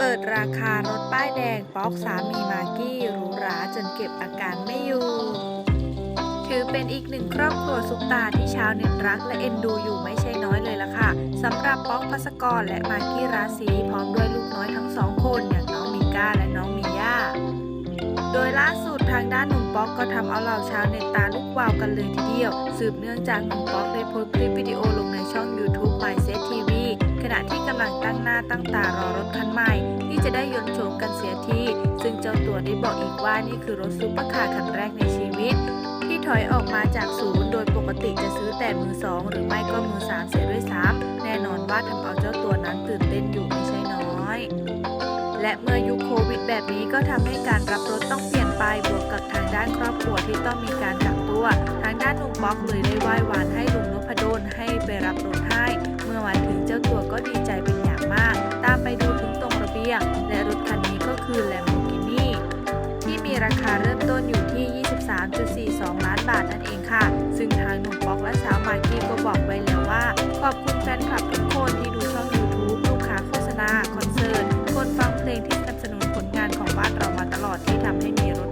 ปิดราคารถป้ายแดงป๊อกสามีมากี้หรูหราจนเก็บอาการไม่อยู่ ถือเป็นอีกหนึ่งครอบครัวซุปตาที่ชาวเน็ตรักและเอ็นดูอยู่ไม่ใช่น้อยเลยล่ะค่ะสำหรับป๊อกพัสกรและมากี้ราศีพร้อมด้วยลูกน้อยทั้งสองคนอย่างน้องมีก้าและน้องมีย่าโดยล่าสุดทางด้านหนุ่มป๊อกก็ทำเอาเหล่าชาวเน็ตตาลุกวาวกันเลยทีเดียว สืบเนื่องจากหนุ่มป๊อกได้โพสต์คลิปวิดีโอลงในช่อง YouTube MySet TV ณะที่กำลังตั้งหน้าตั้งตารอรถคันใหม่ ที่จะได้ยนต์โฉมกันเสียที ซึ่งเจ้าตัวได้บอกอีกว่านี่คือรถซุปเปอร์คาร์คันแรกในชีวิต ที่ถอยออกมาจากศูนย์โดยปกติจะซื้อแต่มือสองหรือไม่ก็มือสามเสียด้วยซ้ำแน่นอนว่าทำเอาเจ้าตัวนั้นตื่นเต้นอยู่ไม่ใช่น้อย และเมื่อยุคโควิดแบบนี้ก็ทำให้การรับรถต้องเปลี่ยนไปบวกกับทางด้านครอบครัวที่ต้องมีการกักตัว ทางด้านหนุ่มป๊อกเลยได้ไหว้วาน ตลอดที่ทำให้มีรส